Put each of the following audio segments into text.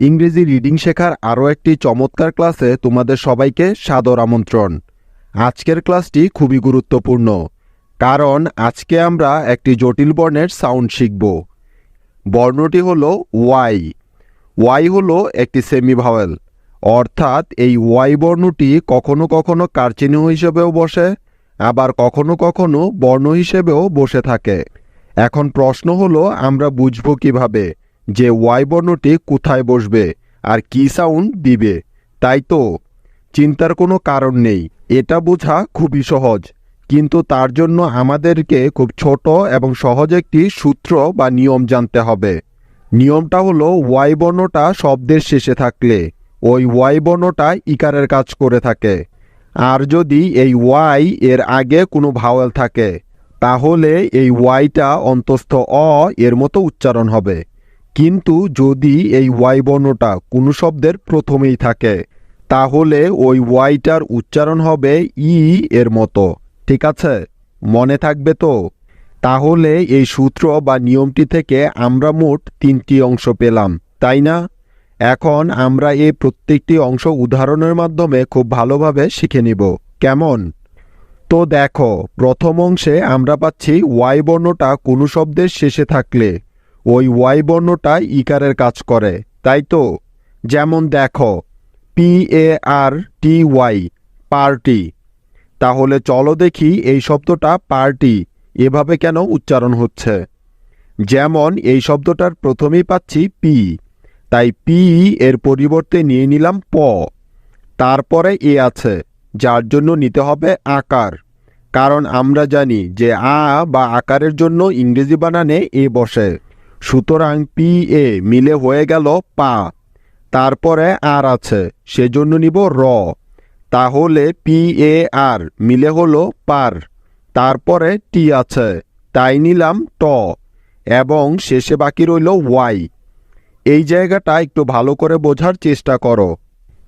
ইংরেজি রিডিং শেখার আরও একটি চমৎকার ক্লাসে তোমাদের সবাইকে সাদর আমন্ত্রণ। আজকের ক্লাসটি খুবই গুরুত্বপূর্ণ, কারণ আজকে আমরা একটি জটিল বর্ণের সাউন্ড শিখব। বর্ণটি হলো ওয়াই। ওয়াই হলো একটি সেমি ভাওয়েল অর্থাৎ এই ওয়াই বর্ণটি কখনো কখনো কারচিহ্ন হিসেবেও বসে, আবার কখনো কখনো বর্ণ হিসেবেও বসে থাকে। এখন প্রশ্ন হলো, আমরা বুঝব কীভাবে? যে ওয়াই বর্ণটি কোথায় বসবে আর কি সাউন্ড দিবে, তাই তো? চিন্তার কোনো কারণ নেই। এটা বোঝা খুবই সহজ। কিন্তু তার জন্য আমাদেরকে খুব ছোট এবং সহজ একটি সূত্র বা নিয়ম জানতে হবে। নিয়মটা হলো ওয়াই বর্ণটা শব্দের শেষে থাকলে, ওই ওয়াই বর্ণটা ইকারের কাজ করে থাকে। আর যদি এই ওয়াই এর আগে কোনো ভাওয়াল থাকে, তাহলে এই ওয়াইটা অন্তস্থ অ এর মতো উচ্চারণ হবে। কিন্তু যদি এই ওয়াই বর্ণটা কোনো শব্দের প্রথমেই থাকে, তাহলে ওই ওয়াইটার উচ্চারণ হবে ই এর মতো, ঠিক আছে? মনে থাকবে তো? তাহলে এই সূত্র বা নিয়মটি থেকে আমরা মোট তিনটি অংশ পেলাম, তাই না? এখন আমরা এই প্রত্যেকটি অংশ উদাহরণের মাধ্যমে খুব ভালোভাবে শিখে নিব, কেমন? তো দেখো, প্রথম অংশে আমরা পাচ্ছি ওয়াই বর্ণটা কোনো শব্দের শেষে থাকলে। ওই ওয়াই বর্ণটা ইকারের কাজ করে, তাই তো? যেমন দেখো P A R T Y party. তাহলে চলো দেখি এই শব্দটা পার্টি, এভাবে কেন উচ্চারণ হচ্ছে? যেমন এই শব্দটার প্রথমেই পাচ্ছি পি, তাই পি এর পরিবর্তে নিয়ে নিলাম প। তারপরে এ আছে, যার জন্য নিতে হবে আকার। কারণ আমরা জানি যে আ বা আকারের জন্য ইংরেজি বানানে এ বসে। সুতরাং পি এ মিলে হয়ে গেল পা। তারপরে আর আছে, সেজন্য নিব র। তাহলে পি এ আর মিলে হলো পার। তারপরে টি আছে, তাই নিলাম ট। এবং শেষে বাকি রইল ওয়াই। এই জায়গাটা একটু ভালো করে বোঝার চেষ্টা করো।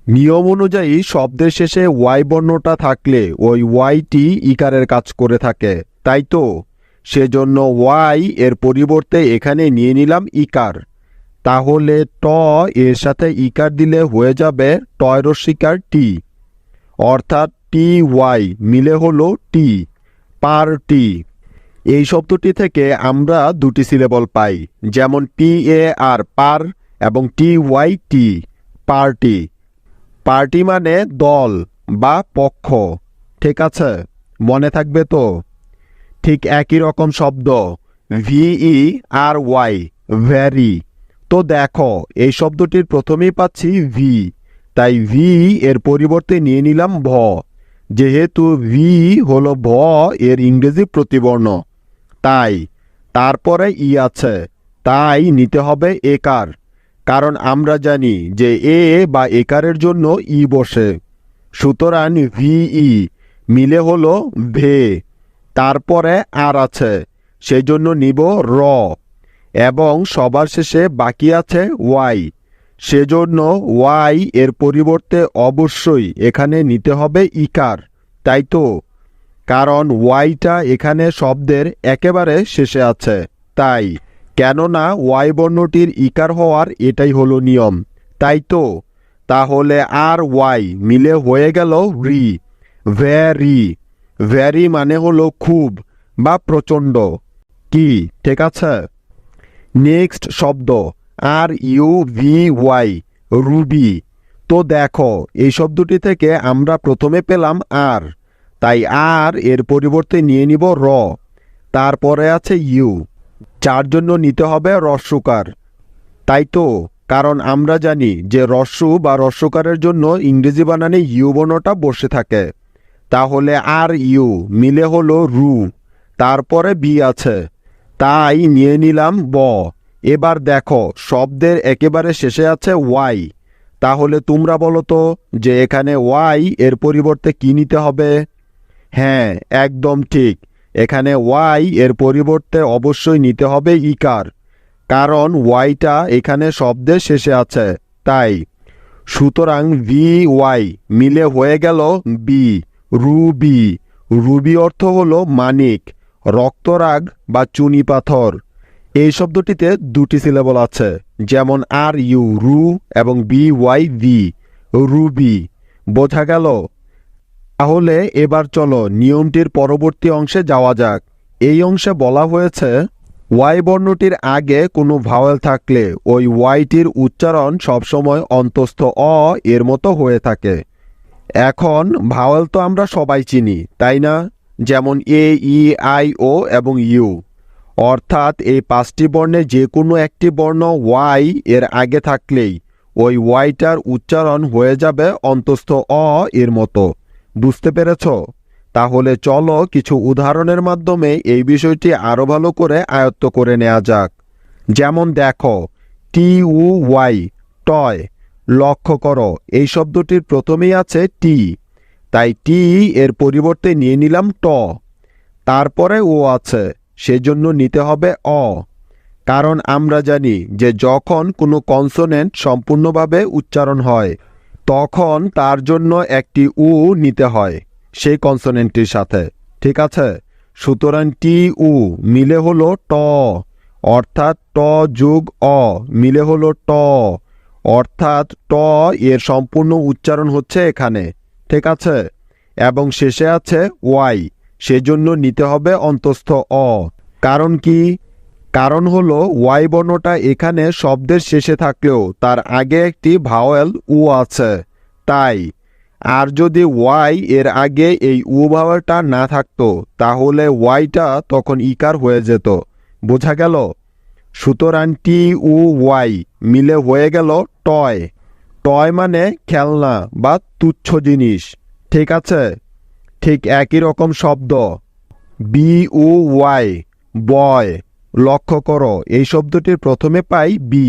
নিয়ম অনুযায়ী শব্দের শেষে ওয়াই বর্ণটা থাকলে ওই ওয়াইটি ইকারের কাজ করে থাকে, তাই তো? সেজন্য ওয়াই এর পরিবর্তে এখানে নিয়ে নিলাম ইকার। তাহলে ট এর সাথে ইকার দিলে হয়ে যাবে টয়রস্বীকার টি। অর্থাৎ টি ওয়াই মিলে হলো টি পার টি। এই শব্দটি থেকে আমরা দুটি সিলেবল পাই, যেমন পি এ আর পার এবং T Y ty. Party party মানে দল বা পক্ষ। ঠিক আছে? মনে থাকবে তো? ঠিক একই রকম শব্দ। ভিই আর ওয়াই ভ্যারি তো দেখো, এই শব্দটির প্রথমেই পাচ্ছি ভি তাই ভি এর পরিবর্তে নিয়ে নিলাম ভ। যেহেতু ভি হলো ভ, এর ইংরেজি প্রতিবর্ণ। তাই, তারপরে ই আছে। তাই নিতে হবে একার। কারণ আমরা জানি যে এ বা একারের জন্য ই বসে। সুতরাং ভিই মিলে হলো ভে। তারপরে আর আছে সেই জন্য নিব র। এবং সবার শেষে বাকি আছে ওয়াই, সেজন্য ওয়াই এর পরিবর্তে অবশ্যই এখানে নিতে হবে ইকার, তাই তো? কারণ ওয়াইটা এখানে শব্দের একেবারে শেষে আছে, তাই। কেননা ওয়াই বর্ণটির ইকার হওয়ার এটাই হলো নিয়ম, তাই তো? তাহলে আর ওয়াই মিলে হয়ে গেল রি, ভ্যারি। ভ্যারি মানে হলো খুব বা প্রচণ্ড। কি? ঠিক আছে? নেক্সট শব্দ R U B Y ruby. তো দেখো, এই শব্দটি থেকে আমরা প্রথমে পেলাম আর তাই আর এর পরিবর্তে নিয়ে নিব র। তারপরে আছে ইউ যার জন্য নিতে হবে রস্যকার তাই তো, কারণ আমরা জানি যে রস্যু বা রস্যকারের জন্য ইংরেজি বানানে ইউ বর্ণটা বসে থাকে। তাহলে আর ইউ, মিলে হলো রু। তারপরে বি আছে। তাই নিয়ে নিলাম ব। এবার দেখো, শব্দের একেবারে শেষে আছে ওয়াই। তাহলে তোমরা বলো তো, যে এখানে ওয়াই এর পরিবর্তে কি নিতে হবে? হ্যাঁ একদম ঠিক। এখানে ওয়াই এর পরিবর্তে অবশ্যই নিতে হবে ইকার। কারণ ওয়াইটা এখানে শব্দের শেষে আছে। তাই। সুতরাং ভি ওয়াই মিলে হয়ে গেল বি। রুবি। রুবি অর্থ হল মানিক, রক্তরাগ বা চুনি পাথর। এই শব্দটিতে দুটি সিলেবল আছে, যেমন আর ইউ, রু এবং বি ওয়াই ভি রুবি। বোঝা গেল? তাহলে এবার চলো নিয়মটির পরবর্তী অংশে যাওয়া যাক। এই অংশে বলা হয়েছে, ওয়াই বর্ণটির আগে কোনো ভাওয়েল থাকলে ওই ওয়াইটির উচ্চারণ সবসময় অন্তস্থ অ এর মতো হয়ে থাকে। এখন ভাওয়েল তো আমরা সবাই চিনি, তাই না? যেমন এ, ই, আই, ও এবং ইউ। অর্থাৎ এই পাঁচটি বর্ণে যে কোনো একটি বর্ণ ওয়াই এর আগে থাকলেই ওই ওয়াইটার উচ্চারণ হয়ে যাবে অন্তস্থ অ এর মতো। বুঝতে পেরেছ? তাহলে চলো কিছু উদাহরণের মাধ্যমে এই বিষয়টি আরও ভালো করে আয়ত্ত করে নেওয়া যাক। যেমন দেখো, টি, উ, ওয়াই, টয়। লক্ষ্য করো, এই শব্দটির প্রথমেই আছে টি। তাই টি এর পরিবর্তে নিয়ে নিলাম ট। তারপরে ও আছে, সেজন্য নিতে হবে অ। কারণ আমরা জানি যে যখন কোনো কনসোনেন্ট সম্পূর্ণভাবে উচ্চারণ হয়, তখন তার জন্য একটি উ নিতে হয় সেই কনসোনেন্টটির সাথে। ঠিক আছে? সুতরাং টি, উ মিলে হলো ট। অর্থাৎ ট যুগ অ মিলে হলো ট। অর্থাৎ ট এর সম্পূর্ণ উচ্চারণ হচ্ছে এখানে, ঠিক আছে? এবং শেষে আছে ওয়াই, সেজন্য নিতে হবে অন্তস্থ অ। কারণ কি? কারণ হলো ওয়াই বর্ণটা এখানে শব্দের শেষে থাকলেও তার আগে একটি ভাওয়েল উ আছে, তাই। আর যদি ওয়াই এর আগে এই উ ভাওয়েলটা না থাকতো, তাহলে ওয়াইটা তখন ইকার হয়ে যেত। বোঝা গেল? সুতরাং টি উ ওয়াই মিলে হয়ে গেল টয়। টয় মানে খেলনা বা তুচ্ছ জিনিস। ঠিক আছে? ঠিক একই রকম শব্দ। B O Y, boy. লক্ষ্য করো, এই শব্দটির প্রথমে পাই বি,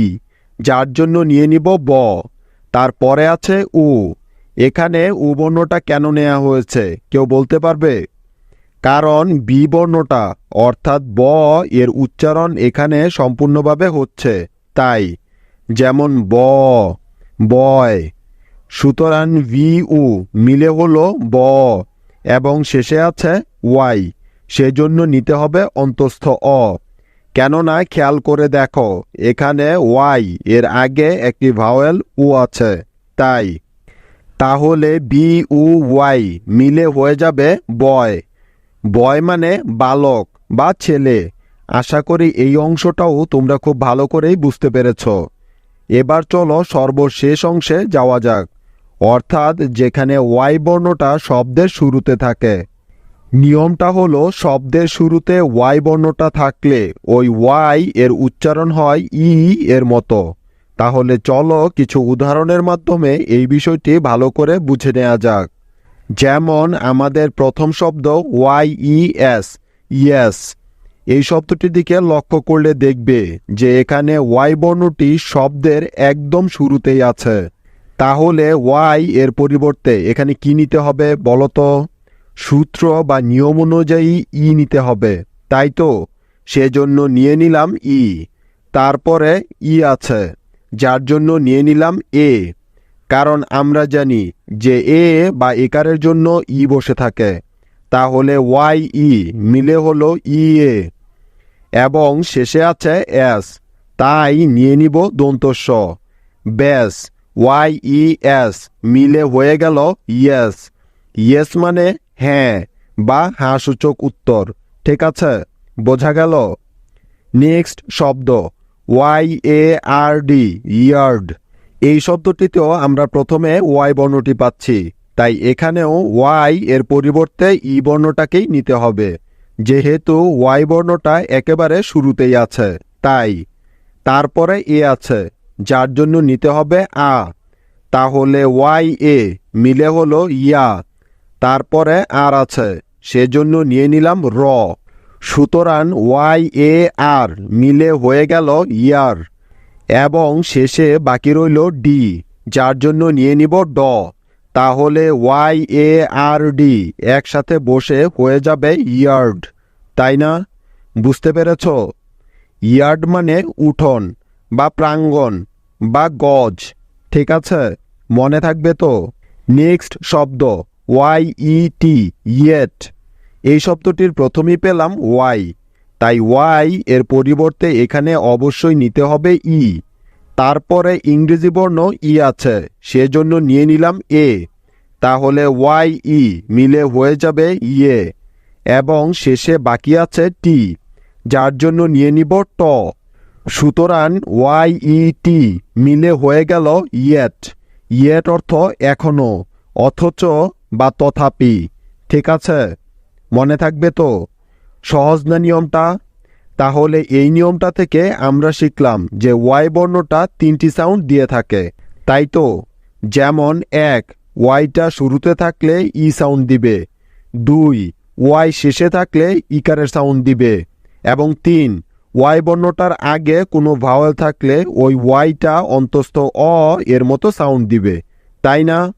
যার জন্য নিয়ে নিব ব। তারপরে আছে উ এখানে উ বর্ণটা কেন নেওয়া হয়েছে, কেউ বলতে পারবে? কারণ বি বর্ণটা, অর্থাৎ ব, এর উচ্চারণ এখানে সম্পূর্ণভাবে হচ্ছে। তাই যেমন ব, বয়। সুতরাং ভি, উ মিলে হলো ব এবং শেষে আছে ওয়াই। সেজন্য নিতে হবে অন্তস্থ অ। কেননা খেয়াল করে দেখো, এখানে ওয়াই এর আগে একটি ভাওয়েল উ আছে, তাই। তাহলে বি উ, ওয়াই মিলে হয়ে যাবে বয়। বয় মানে বালক বা ছেলে। আশা করি এই অংশটাও তোমরা খুব ভালো করেই বুঝতে পেরেছ। এবার চলো সর্বশেষ অংশে যাওয়া যাক। অর্থাৎ যেখানে ওয়াই বর্ণটা শব্দের শুরুতে থাকে। নিয়মটা হলো শব্দের শুরুতে ওয়াই বর্ণটা থাকলে ওই ওয়াই এর উচ্চারণ হয় ই এর মতো। তাহলে চলো কিছু উদাহরণের মাধ্যমে এই বিষয়টি ভালো করে বুঝে নেওয়া যাক। যেমন আমাদের প্রথম শব্দ ওয়াই ই এস ইয়েস এই শব্দটির দিকে লক্ষ্য করলে দেখবে যে এখানে ওয়াই বর্ণটি শব্দের একদম শুরুতেই আছে। তাহলে ওয়াই এর পরিবর্তে এখানে কি নিতে হবে বলতো? সূত্র বা নিয়ম অনুযায়ী ই নিতে হবে। তাই তো? সেজন্য নিয়ে নিলাম ই। তারপরে ই আছে, যার জন্য নিয়ে নিলাম এ। কারণ আমরা জানি যে এ বা একারের জন্য ই বসে থাকে। তাহলে ওয়াই ই মিলে হলো ই এ। এবং শেষে আছে এস। তাই নিয়ে নিব দন্তস্ব। ব্যাস, ওয়াই ই এস মিলে হয়ে গেল ইয়েস। ইয়েস মানে হ্যাঁ বা হ্যাঁ সূচক উত্তর। ঠিক আছে? বোঝা গেল? নেক্সট শব্দ, Y A R D, yard. এই শব্দটিতেও আমরা প্রথমে ওয়াই বর্ণটি পাচ্ছি। তাই এখানেও ওয়াই এর পরিবর্তে ই বর্ণটাকেই নিতে হবে, যেহেতু ওয়াই বর্ণটা একেবারে শুরুতেই আছে, তাই তারপরে এ আছে, যার জন্য নিতে হবে আ। তাহলে ওয়াই এ মিলে হলো ইয়া, তারপরে আর আছে, সেজন্য নিয়ে নিলাম র। সুতরাং ওয়াই এ আর মিলে হয়ে গেল ইয়ার, এবং শেষে বাকি রইল ডি, যার জন্য নিয়ে নিব ড। তাহলে ওয়াই এ আর ডি একসাথে বসে হয়ে যাবে ইয়ার্ড, তাই না? বুঝতে পেরেছ? ইয়ার্ড মানে উঠোন বা প্রাঙ্গণ বা গজ, ঠিক আছে? মনে থাকবে তো? নেক্সট শব্দ ওয়াই ই টি ইয়েট। এই শব্দটির প্রথমেই পেলাম ওয়াই তাই ওয়াই এর পরিবর্তে এখানে অবশ্যই নিতে হবে ই তারপরে ইংরেজি বর্ণ ই আছে, সেজন্য নিয়ে নিলাম এ। তাহলে ওয়াই ই মিলে হয়ে যাবে ইয়ে। এবং শেষে বাকি আছে টি, যার জন্য নিয়ে নিব ট। সুতরাং ওয়াই ই টি মিলে হয়ে গেল ইয়েট। ইয়েট অর্থ এখনও, অথচ বা তথাপি। ঠিক আছে? মনে থাকবে তো? সহজ না নিয়মটা? তাহলে এই নিয়মটা থেকে আমরা শিখলাম যে ওয়াই বর্ণটা তিনটি সাউন্ড দিয়ে থাকে। তাই তো? যেমন এক, ওয়াইটা শুরুতে থাকলে ই সাউন্ড দিবে। দুই, ওয়াই শেষে থাকলে ইকারের সাউন্ড দিবে। এবং তিন, ওয়াই বর্ণটার আগে কোনো ভাওয়েল থাকলে ওই ওয়াইটা অন্তস্থ অ এর মতো সাউন্ড দিবে। তাই না?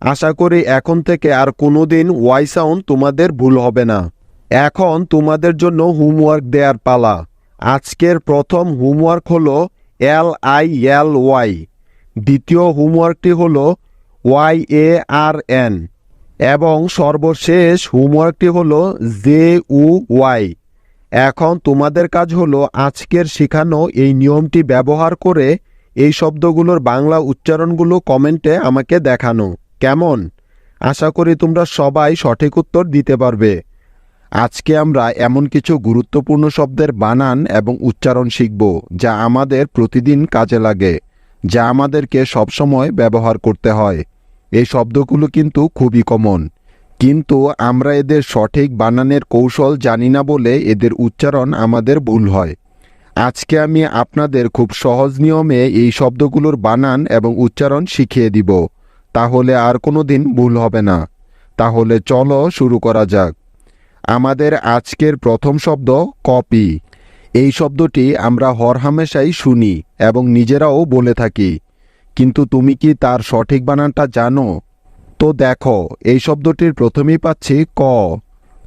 আশা করি এখন থেকে আর কোনোদিন ওয়াই সাউন্ড তোমাদের ভুল হবে না। এখন তোমাদের জন্য হোমওয়ার্ক দেওয়ার পালা। আজকের প্রথম হোমওয়ার্ক হলো এল আই এল ওয়াই দ্বিতীয় হোমওয়ার্কটি হলো ওয়াই এ আর এন এবং সর্বশেষ হোমওয়ার্কটি হলো জে উ ওয়াই এখন তোমাদের কাজ হলো আজকের শেখানো এই নিয়মটি ব্যবহার করে এই শব্দগুলোর বাংলা উচ্চারণগুলো কমেন্টে আমাকে দেখানো। কেমন? আশা করি তোমরা সবাই সঠিক উত্তর দিতে পারবে। আজকে আমরা এমন কিছু গুরুত্বপূর্ণ শব্দের বানান এবং উচ্চারণ শিখব যা আমাদের প্রতিদিন কাজে লাগে, যা আমাদেরকে সবসময় ব্যবহার করতে হয়। এই শব্দগুলো কিন্তু খুবই কমন কিন্তু আমরা এদের সঠিক বানানের কৌশল জানি না বলে এদের উচ্চারণ আমাদের ভুল হয়। আজকে আমি আপনাদের খুব সহজ নিয়মে এই শব্দগুলোর বানান এবং উচ্চারণ শিখিয়ে দিব, তাহলে আর কোনো দিন ভুল হবে না। তাহলে চলো শুরু করা যাক। আমাদের আজকের প্রথম শব্দ কপি। এই শব্দটি আমরা হরহামেশাই শুনি এবং নিজেরাও বলে থাকি। কিন্তু তুমি কি তার সঠিক বানানটা জানো? তো দেখো, এই শব্দটির প্রথমেই পাচ্ছি ক।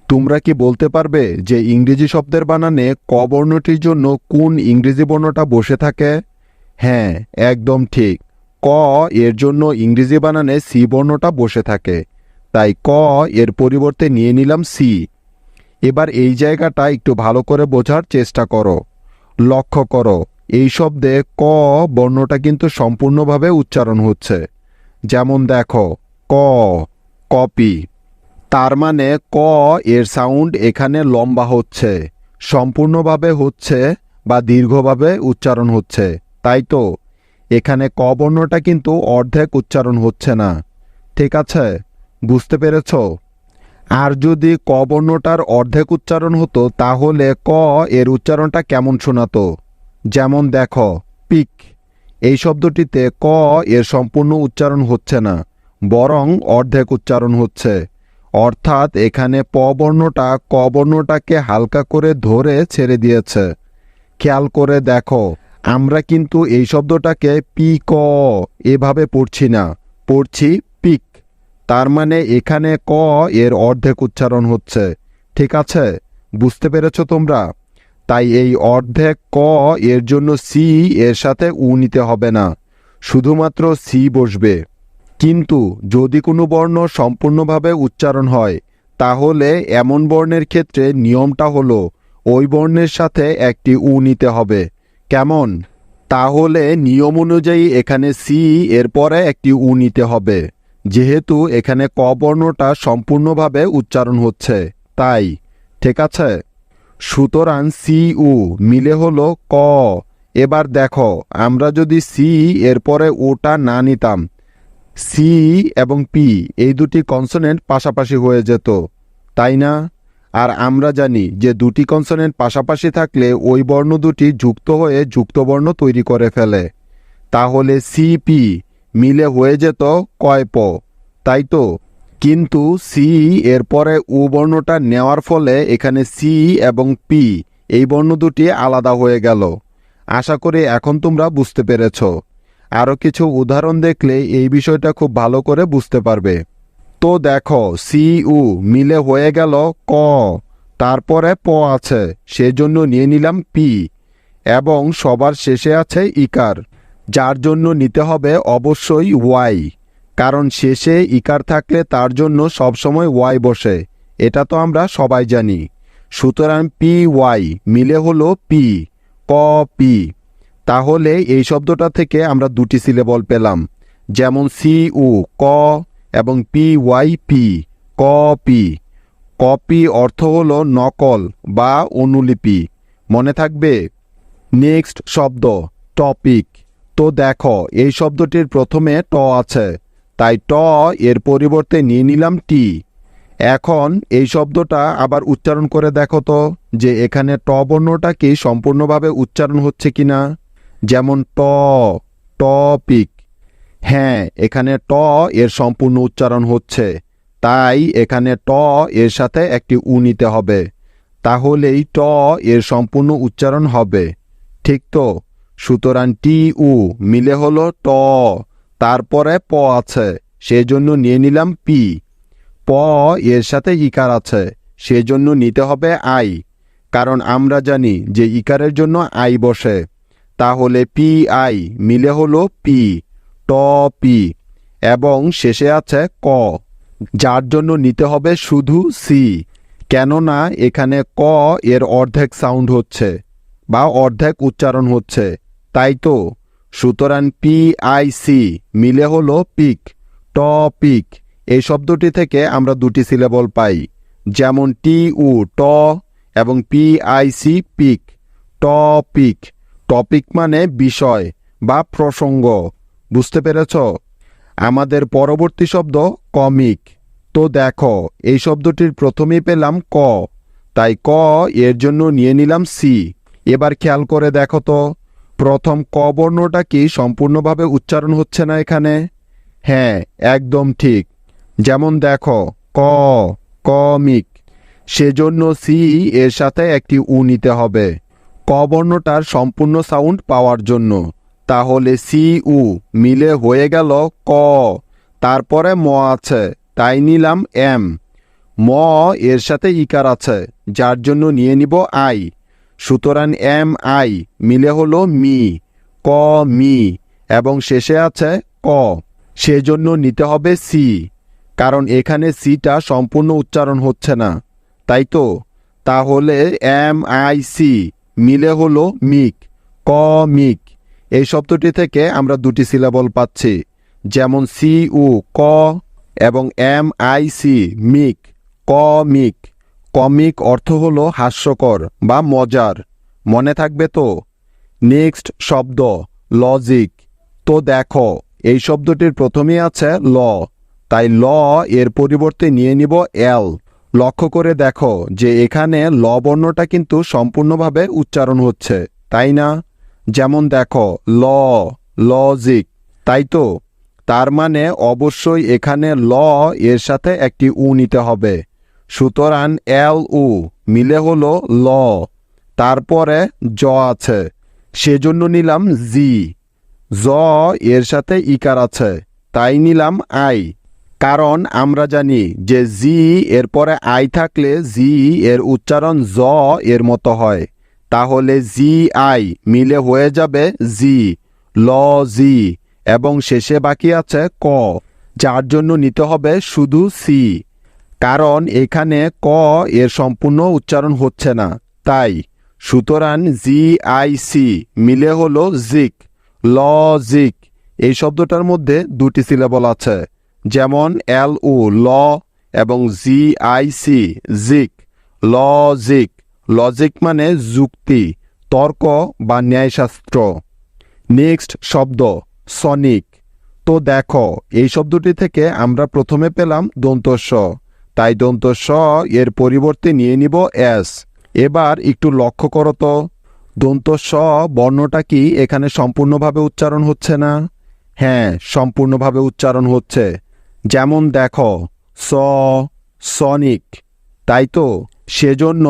তোমরা কি বলতে পারবে যে ইংরেজি শব্দের বানানে ক বর্ণটির জন্য কোন ইংরেজি বর্ণটা বসে থাকে? হ্যাঁ একদম ঠিক। ক এর জন্য ইংরেজি বানানে সি বর্ণটা বসে থাকে। তাই ক এর পরিবর্তে নিয়ে নিলাম সি। এবার এই জায়গাটা একটু ভালো করে বোঝার চেষ্টা করো। লক্ষ্য করো, এই শব্দে ক বর্ণটা কিন্তু সম্পূর্ণভাবে উচ্চারণ হচ্ছে। যেমন দেখো, ক, কপি। তার মানে ক এর সাউন্ড এখানে লম্বা হচ্ছে, সম্পূর্ণভাবে হচ্ছে বা দীর্ঘভাবে উচ্চারণ হচ্ছে। তাই তো? এখানে ক বর্ণটা কিন্তু অর্ধেক উচ্চারণ হচ্ছে না। ঠিক আছে? বুঝতে পেরেছ? আর যদি ক বর্ণটার অর্ধেক উচ্চারণ হতো, তাহলে ক এর উচ্চারণটা কেমন শোনাতো? যেমন দেখো, পিক। এই শব্দটিতে ক এর সম্পূর্ণ উচ্চারণ হচ্ছে না, বরং অর্ধেক উচ্চারণ হচ্ছে। অর্থাৎ এখানে প বর্ণটা ক বর্ণটাকে হালকা করে ধরে ছেড়ে দিয়েছে। খেয়াল করে দেখো, আমরা কিন্তু এই শব্দটাকে পি ক এভাবে পড়ছি না। পড়ছি তার মানে এখানে ক এর অর্ধেক উচ্চারণ হচ্ছে। ঠিক আছে? বুঝতে পেরেছ তোমরা? তাই এই অর্ধেক ক এর জন্য সি এর সাথে উ নিতে হবে না। শুধুমাত্র সি বসবে। কিন্তু যদি কোনো বর্ণ সম্পূর্ণভাবে উচ্চারণ হয়, তাহলে এমন বর্ণের ক্ষেত্রে নিয়মটা হলো, ওই বর্ণের সাথে একটি উ নিতে হবে। কেমন? তাহলে নিয়ম অনুযায়ী এখানে সি এরপরে একটি উ নিতে হবে। যেহেতু এখানে ক বর্ণটা সম্পূর্ণভাবে উচ্চারণ হচ্ছে, তাই, ঠিক আছে? সুতরাং সি উ মিলে হলো ক। এবার দেখো, আমরা যদি সি এরপরে ওটা না নিতাম, সি এবং পি, এই দুটি কনসোনেন্ট পাশাপাশি হয়ে যেত, তাই না? আর আমরা জানি যে দুটি কনসোনেন্ট পাশাপাশি থাকলে ওই বর্ণ দুটি যুক্ত হয়ে যুক্তবর্ণ তৈরি করে ফেলে। তাহলে সিপি মিলে হয়ে যেত কয় প। তাই তো? কিন্তু সি এরপরে উ বর্ণটা নেওয়ার ফলে এখানে সি এবং পি এই বর্ণ দুটি আলাদা হয়ে গেল। আশা করি এখন তোমরা বুঝতে পেরেছ। আরও কিছু উদাহরণ দেখলে এই বিষয়টা খুব ভালো করে বুঝতে পারবে। তো দেখো সি উ মিলে হয়ে গেল ক। তারপরে প আছে, সেজন্য নিয়ে নিলাম পি এবং সবার শেষে আছে ইকার। যার জন্য নিতে হবে অবশ্যই ওয়াই, কারণ শেষে ইকার থাকলে তার জন্য সবসময় ওয়াই বসে। এটা তো আমরা সবাই জানি। সুতরাং পি ওয়াই মিলে হলো পি, ক, পি। তাহলে এই শব্দটা থেকে আমরা দুটি সিলেবল পেলাম, যেমন সি উ, ক এবং P Y, py, co, py. Copy অর্থ হলো নকল বা অনুলিপি। মনে থাকবে? নেক্সট শব্দ, টপিক। তো দেখো, এই শব্দটির প্রথমে ট আছে। তাই ট এর পরিবর্তে নিয়ে নিলাম টি। এখন এই শব্দটা আবার উচ্চারণ করে দেখো তো, যে এখানে ট বর্ণটা কি সম্পূর্ণভাবে উচ্চারণ হচ্ছে কি না যেমন ট, টপিক। হ্যাঁ এখানে ট এর সম্পূর্ণ উচ্চারণ হচ্ছে। তাই এখানে ট এর সাথে একটি উ নিতে হবে। তাহলেই ট এর সম্পূর্ণ উচ্চারণ হবে। ঠিক তো? সুতরাং টি উ মিলে হলো ট। তারপরে প আছে, সেজন্য নিয়ে নিলাম পি। প এর সাথে ইকার আছে, সেজন্য নিতে হবে আই। কারণ আমরা জানি যে ইকারের জন্য আই বসে। তাহলে পি আই মিলে হলো পি, ট পি, এবং শেষে আছে ক। যার জন্য নিতে হবে শুধু সি, কেননা এখানে ক এর অর্ধেক সাউন্ড হচ্ছে, বা অর্ধেক উচ্চারণ হচ্ছে। তাই তো। সুতরাং পি আই সি মিলে হলো পিক, ট পিক। এই শব্দটি থেকে আমরা দুটি সিলেবল পাই, যেমন টি উ ট, এবং P I C pic. Topic topic মানে বিষয় বা প্রসঙ্গ। বুঝতে পেরেছ? আমাদের পরবর্তী শব্দ কমিক। তো দেখো, এই শব্দটির প্রথমেই পেলাম ক, তাই ক এর জন্য নিয়ে নিলাম সি এবার খেয়াল করে দেখো তো। প্রথম ক বর্ণটা কি সম্পূর্ণভাবে উচ্চারণ হচ্ছে না এখানে? হ্যাঁ একদম ঠিক। যেমন দেখো, ক, কমিক। সেজন্য সি এর সাথে একটি উ নিতে হবে। ক বর্ণটার সম্পূর্ণ সাউন্ড পাওয়ার জন্য। তাহলে সি, উ মিলে হয়ে গেল ক। তারপরে ম আছে, তাই নিলাম এম। ম এর সাথে ইকার আছে, যার জন্য নিয়ে নিব আই। সুতরাং এম আই মিলে হলো মি, ক, মি, এবং শেষে আছে ক। সেজন্য নিতে হবে সি, কারণ এখানে সিটা সম্পূর্ণ উচ্চারণ হচ্ছে না। তাই তো? তাহলে এম আই সি মিলে হলো মিক, ক, মিক। এই শব্দটি থেকে আমরা দুটি সিলেবল পাচ্ছি, যেমন সি, উ, ক, এবং M I C, mic comic comic অর্থ হল হাস্যকর বা মজার। মনে থাকবে তো? নেক্সট শব্দ, লজিক। তো দেখো, এই শব্দটির প্রথমেই আছে ল। তাই ল এর পরিবর্তে নিয়ে নিব এল। লক্ষ্য করে দেখো যে এখানে ল বর্ণটা কিন্তু সম্পূর্ণভাবে উচ্চারণ হচ্ছে, তাই না? যেমন দেখো, ল, লজিক। তাই তো? তার মানে অবশ্যই এখানে ল এর সাথে একটি উ নিতে হবে। সুতরাং এল উ মিলে হলো ল, তারপরে জ আছে। সেজন্য নিলাম জি। জ এর সাথে ইকার আছে, তাই নিলাম আই। কারণ আমরা জানি যে জি এরপরে আই থাকলে জি এর উচ্চারণ জ এর মতো হয়। তাহলে জি আই মিলে হয়ে যাবে জি, ল জি, এবং শেষে বাকি আছে ক, যার জন্য নিতে হবে শুধু সি। কারণ এখানে ক এর সম্পূর্ণ উচ্চারণ হচ্ছে না। তাই, সুতরাং জি আই সি মিলে হলো জিক, লজিক। এই শব্দটার মধ্যে দুটি সিলেবল আছে, যেমন এল উ, ল, এবং G I C, gic, logic. Logic মানে যুক্তি, তর্ক বা ন্যায়শাস্ত্র। নেক্সট শব্দ, সনিক। তো দেখো, এই শব্দটি থেকে আমরা প্রথমে পেলাম দন্তস্ব। তাই দন্ত স এর পরিবর্তে নিয়ে নিব এস। এবার একটু লক্ষ্য করো তো। দন্ত স বর্ণটা কি এখানে সম্পূর্ণভাবে উচ্চারণ হচ্ছে না? হ্যাঁ সম্পূর্ণভাবে উচ্চারণ হচ্ছে। যেমন দেখো, স, সনিক। তাই তো? সেজন্য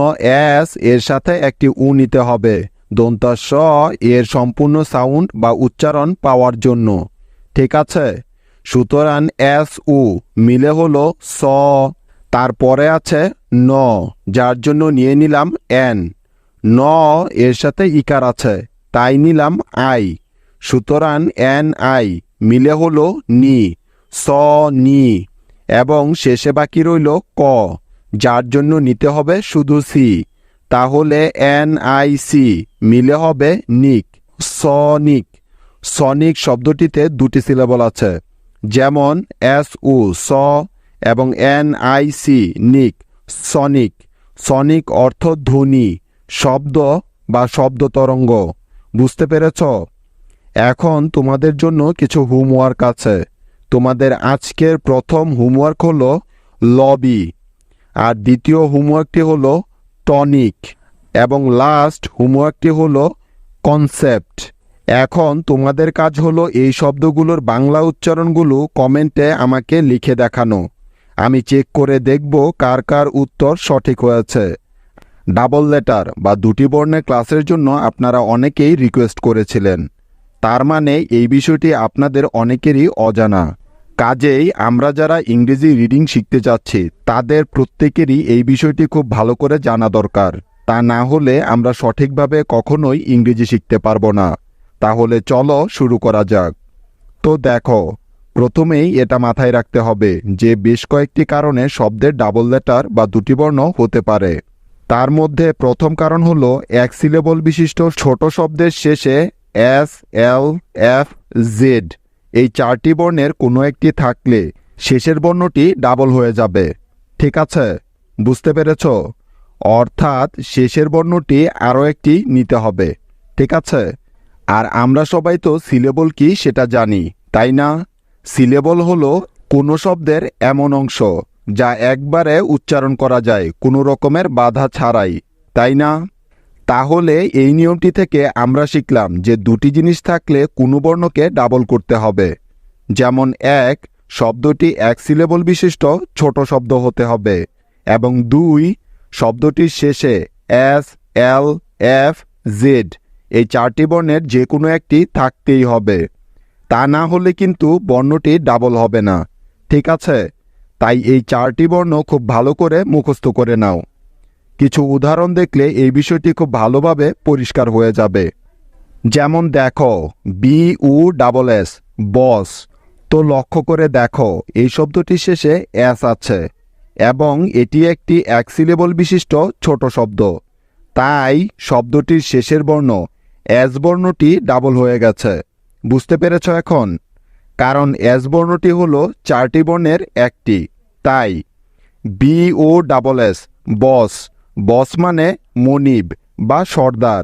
এস এর সাথে একটি উ নিতে হবে। দন্ত স এর সম্পূর্ণ সাউন্ড বা উচ্চারণ পাওয়ার জন্য। ঠিক আছে? সুতরাং এস, উ মিলে হলো স তারপরে আছে ন, যার জন্য নিয়ে নিলাম এন। ন এর সাথে ইকার আছে, তাই নিলাম আই। সুতরাং এন, আই মিলে হলো নি, স, নি। এবং শেষে বাকি রইল ক, যার জন্য নিতে হবে শুধু সি। তাহলে এন, আই, সি মিলে হবে নিক, সনিক। সনিক শব্দটিতে দুটি সিলেবল আছে, যেমন এস, উ, স এবং এন আই সি নিক সনিক সনিক অর্থ ধ্বনি, শব্দ বা শব্দ তরঙ্গ। বুঝতে পেরেছ? এখন তোমাদের জন্য কিছু হোমওয়ার্ক আছে। তোমাদের আজকের প্রথম হোমওয়ার্ক হলো লবি আর দ্বিতীয় হোমওয়ার্কটি হলো টনিক এবং লাস্ট হোমওয়ার্কটি হলো কনসেপ্ট এখন তোমাদের কাজ হলো এই শব্দগুলোর বাংলা উচ্চারণগুলো কমেন্টে আমাকে লিখে দেখানো। আমি চেক করে দেখব কার কার উত্তর সঠিক হয়েছে। ডাবল লেটার বা দুটি বর্ণের ক্লাসের জন্য আপনারা অনেকেই রিকোয়েস্ট করেছিলেন। তার মানে এই বিষয়টি আপনাদের অনেকেরই অজানা। কাজেই আমরা যারা ইংরেজি রিডিং শিখতে যাচ্ছি, তাদের প্রত্যেকেরই এই বিষয়টি খুব ভালো করে জানা দরকার। তা না হলে আমরা সঠিকভাবে কখনোই ইংরেজি শিখতে পারব না। তাহলে চলো শুরু করা যাক। তো দেখো প্রথমেই এটা মাথায় রাখতে হবে যে বেশ কয়েকটি কারণে শব্দের ডাবল লেটার বা দুটি বর্ণ হতে পারে। তার মধ্যে প্রথম কারণ হল এক সিলেবল বিশিষ্ট ছোট শব্দের শেষে এস, এল, এফ, জেড। এই চারটি বর্ণের কোনো একটি থাকলে শেষের বর্ণটি ডাবল হয়ে যাবে। ঠিক আছে? বুঝতে পেরেছ? অর্থাৎ শেষের বর্ণটি আরও একটি নিতে হবে। ঠিক আছে? আর আমরা সবাই তো সিলেবল কি সেটা জানি, তাই না? সিলেবল হলো কোনো শব্দের এমন অংশ যা একবারে উচ্চারণ করা যায়, কোনো রকমের বাধা ছাড়াই। তাই না? তাহলে এই নিয়মটি থেকে আমরা শিখলাম যে দুটি জিনিস থাকলে কোনো বর্ণকে ডাবল করতে হবে। যেমন এক, শব্দটি এক সিলেবল বিশিষ্ট, ছোট শব্দ হতে হবে। এবং দুই, শব্দটির শেষে এস, এল, এফ, জেড, এই চারটি বর্ণের যে কোনো একটি থাকতেই হবে। তা না হলে কিন্তু বর্ণটি ডাবল হবে না। ঠিক আছে? তাই এই চারটি বর্ণ খুব ভালো করে মুখস্থ করে নাও। কিছু উদাহরণ দেখলে এই বিষয়টি খুব ভালোভাবে পরিষ্কার হয়ে যাবে। যেমন দেখো B O double S boss তো লক্ষ্য করে দেখো, এই শব্দটির শেষে এস আছে এবং এটি একটি এক সিলেবল বিশিষ্ট ছোট শব্দ। তাই শব্দটির শেষের বর্ণ এস বর্ণটি ডাবল হয়ে গেছে। বুঝতে পেরেছ এখন? কারণ এস বর্ণটি হলো চারটি বর্ণের একটি। তাই B O double S boss. Boss মানে মনিব বা সর্দার।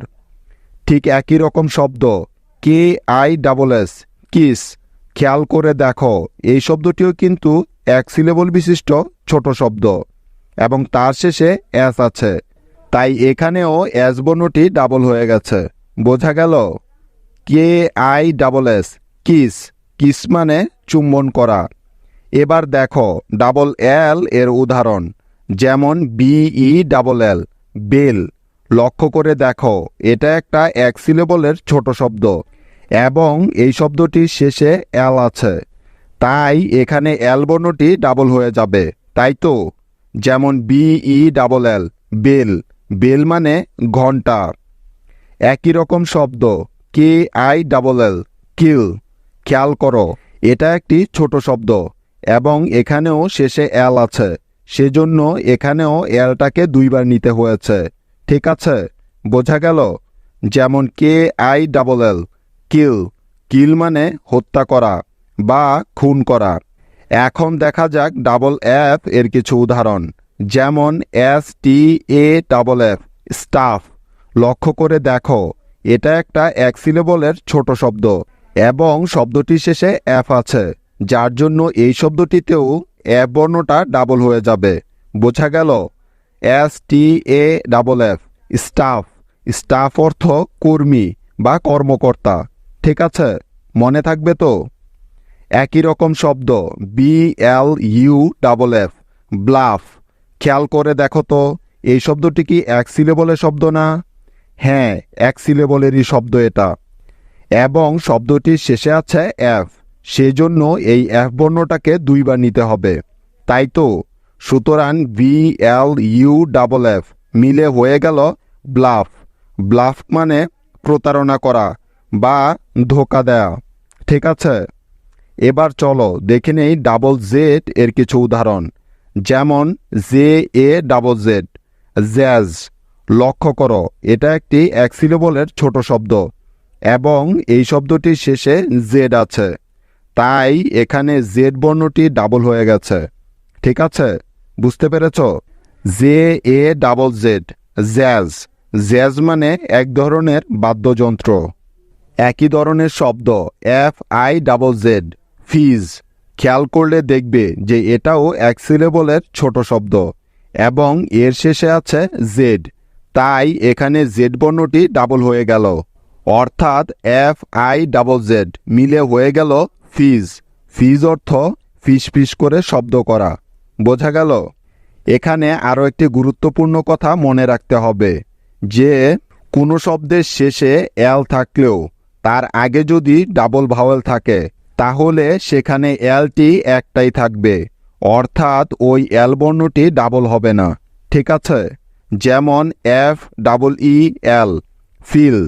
ঠিক একই রকম শব্দ। K I double S kiss. খেয়াল করে দেখো, এই শব্দটিও কিন্তু এক সিলেবল বিশিষ্ট ছোট শব্দ এবং তার শেষে এস আছে। তাই এখানেও এস বর্ণটি ডাবল হয়ে গেছে। বোঝা গেল? K I double S kiss kiss মানে চুম্বন করা। এবার দেখো ডাবল এল এর উদাহরণ, যেমন বিই ডাবল এল বেল। লক্ষ্য করে দেখো, এটা একটা এক সিলেবলের ছোট শব্দ, এবং এই শব্দটির শেষে এল আছে। তাই এখানে এল বর্ণটি ডাবল হয়ে যাবে, তাই তো? যেমন B E double L bell. Bell মানে ঘণ্টা। একই রকম শব্দ কে আই ডাবল এল কিল খেয়াল করো, এটা একটি ছোট শব্দ, এবং এখানেও শেষে এল আছে, সেজন্য এখানেও এলটাকে দুইবার নিতে হয়েছে, ঠিক আছে? বোঝা গেল? যেমন কে আই ডাবল এল কিল কিল মানে হত্যা করা বা খুন করা। এখন দেখা যাক ডাবল এফ এর কিছু উদাহরণ, যেমন S T A double F stuff লক্ষ্য করে দেখো এটা একটা এক সিলেবলের ছোট শব্দ, এবং শব্দটির শেষে এফ আছে, যার জন্য এই শব্দটিতেও এফ বর্ণটা ডাবল হয়ে যাবে। বোঝা গেল? S T A double F stuff stuff অর্থ কর্মী বা কর্মকর্তা, ঠিক আছে? মনে থাকবে তো? একই রকম শব্দ B L U double F bluff খেয়াল করে দেখো তো, এই শব্দটি কি এক সিলেবলের শব্দ না? হ্যাঁ এক সিলেবলেরই শব্দ এটা। এবং শব্দটির শেষে আছে এফ সেজন্য এই এফ বর্ণটাকে দুইবার নিতে হবে। তাই তো? সুতরাং B L U double F মিলে হয়ে গেল ব্লাফ। ব্লাফ মানে প্রতারণা করা বা ধোকা দেয়া। ঠিক আছে? এবার চলো দেখে নেই ডাবল জেড এর কিছু উদাহরণ। যেমন J A double Z jazz লক্ষ্য করো, এটা একটি এক সিলেবলের ছোট শব্দ, এবং এই শব্দটির শেষে জেড আছে। তাই এখানে জেড বর্ণটি ডাবল হয়ে গেছে। ঠিক আছে? বুঝতে পেরেছ? J A double Z jazz jazz মানে এক ধরনের বাদ্যযন্ত্র। একই ধরনের শব্দ F I double Z fizz খেয়াল করলে দেখবে যে এটাও এক সিলেবলের ছোট শব্দ, এবং এর শেষে আছে জেড তাই এখানে জেড বর্ণটি ডাবল হয়ে গেল। অর্থাৎ এফ আই ডাবল জেড মিলে হয়ে গেল ফিজ। ফিজ অর্থ ফিস ফিস করে শব্দ করা। বোঝা গেল? এখানে আরও একটি গুরুত্বপূর্ণ কথা মনে রাখতে হবে, যে কোনো শব্দের শেষে এল থাকলেও তার আগে যদি ডাবল ভাওয়েল থাকে, তাহলে সেখানে এলটি একটাই থাকবে। অর্থাৎ ওই এল বর্ণটি ডাবল হবে না। ঠিক আছে? যেমন F double E L feel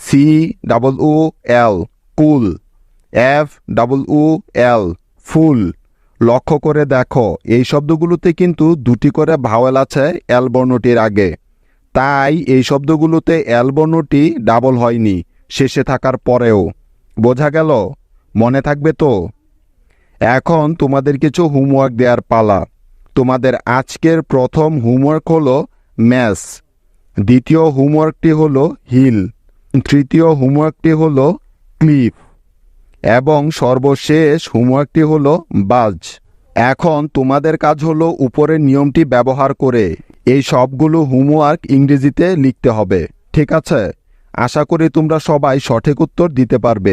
C double O L cool F double O L fool লক্ষ্য করে দেখো, এই শব্দগুলোতে কিন্তু দুটি করে ভাওয়েল আছে এল বর্ণটির আগে। তাই এই শব্দগুলোতে এল বর্ণটি ডাবল হয়নি, শেষে থাকার পরেও। বোঝা গেল? মনে থাকবে তো? এখন তোমাদের কিছু হোমওয়ার্ক দেওয়ার পালা। তোমাদের আজকের প্রথম হোমওয়ার্ক হলো ম্যাথস দ্বিতীয় হোমওয়ার্কটি হলো হিল তৃতীয় হোমওয়ার্কটি হলো ক্লিপ এবং সর্বশেষ হোমওয়ার্কটি হলো বাজ এখন তোমাদের কাজ হলো উপরের নিয়মটি ব্যবহার করে এই সবগুলো হোমওয়ার্ক ইংরেজিতে লিখতে হবে। ঠিক আছে? আশা করি তোমরা সবাই সঠিক উত্তর দিতে পারবে।